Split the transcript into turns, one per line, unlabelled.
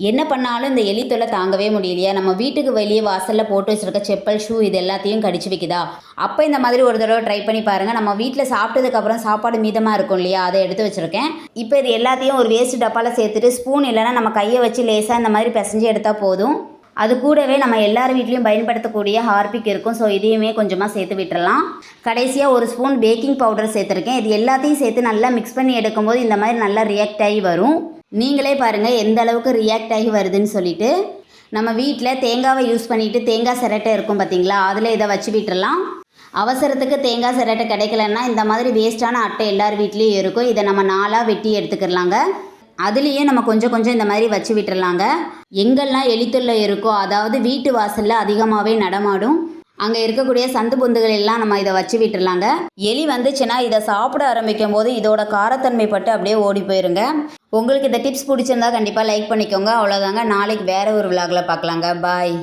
என்ன பண்ணாலும் இந்த எலி தொல்லை தாங்கவே முடியலையா. நம்ம வீட்டுக்கு வெளியே வாசலில் போட்டு வச்சுருக்க செப்பல் ஷூ இது எல்லாத்தையும் கடிச்சு வைக்குதா? அப்போ இந்த மாதிரி ஒரு தடவை ட்ரை பண்ணி பாருங்கள் நம்ம வீட்டில் சாப்பிட்டதுக்கப்புறம் சாப்பாடு மீதமாக இருக்கும் இல்லையா? அதை எடுத்து வச்சுருக்கேன். இப்போ இது எல்லாத்தையும் ஒரு வேஸ்ட் டப்பாவில் சேர்த்துட்டு ஸ்பூன் இல்லைன்னா நம்ம கையை வச்சு லேசாக இந்த மாதிரி பிசைஞ்சு எடுத்தால் போதும். அது கூடவே நம்ம எல்லார் வீட்லேயும் பயன்படுத்தக்கூடிய ஹார்பிக் இருக்கும். ஸோ இதையுமே கொஞ்சமாக சேர்த்து விட்டுறலாம். கடைசியாக ஒரு ஸ்பூன் பேக்கிங் பவுடர் சேர்த்துருக்கேன். இது எல்லாத்தையும் சேர்த்து நல்லா மிக்ஸ் பண்ணி எடுக்கும்போது இந்த மாதிரி நல்லா ரியாக்ட் ஆகி வரும். நீங்களே பாருங்கள் எந்த அளவுக்கு ரியாக்ட் ஆகி வருதுன்னு சொல்லிட்டு. நம்ம வீட்டில் தேங்காவை யூஸ் பண்ணிவிட்டு தேங்காய் சிரட்டை இருக்கும் பார்த்தீங்களா அதில் இதை வச்சு விட்டுறலாம். அவசரத்துக்கு தேங்காய் சிரட்டை கிடைக்கலன்னா இந்த மாதிரி வேஸ்ட்டான அட்டை எல்லார் வீட்லேயும் இருக்கும். இதை நம்ம நாளாக வெட்டி எடுத்துக்கிறலாங்க. அதுலேயே நம்ம கொஞ்சம் கொஞ்சம் இந்த மாதிரி வச்சு விட்டுறலாங்க. எங்கெல்லாம் எலித்தொல்லை இருக்கோ அதாவது வீட்டு வாசலில் அதிகமாகவே நடமாடும். அங்கே இருக்கக்கூடிய சந்து பொந்துகள் எல்லாம் நம்ம இதை வச்சு விட்டுறலாங்க. எலி வந்துச்சுன்னா இதை சாப்பிட ஆரம்பிக்கும் போது இதோட காரத்தன்மை பட்டு அப்படியே ஓடி போயிருங்க. உங்களுக்கு இந்த டிப்ஸ் பிடிச்சிருந்தா கண்டிப்பாக லைக் பண்ணிக்கோங்க. அவ்வளோதாங்க நாளைக்கு வேறு ஒரு விலாகில் பார்க்கலாங்க. பாய்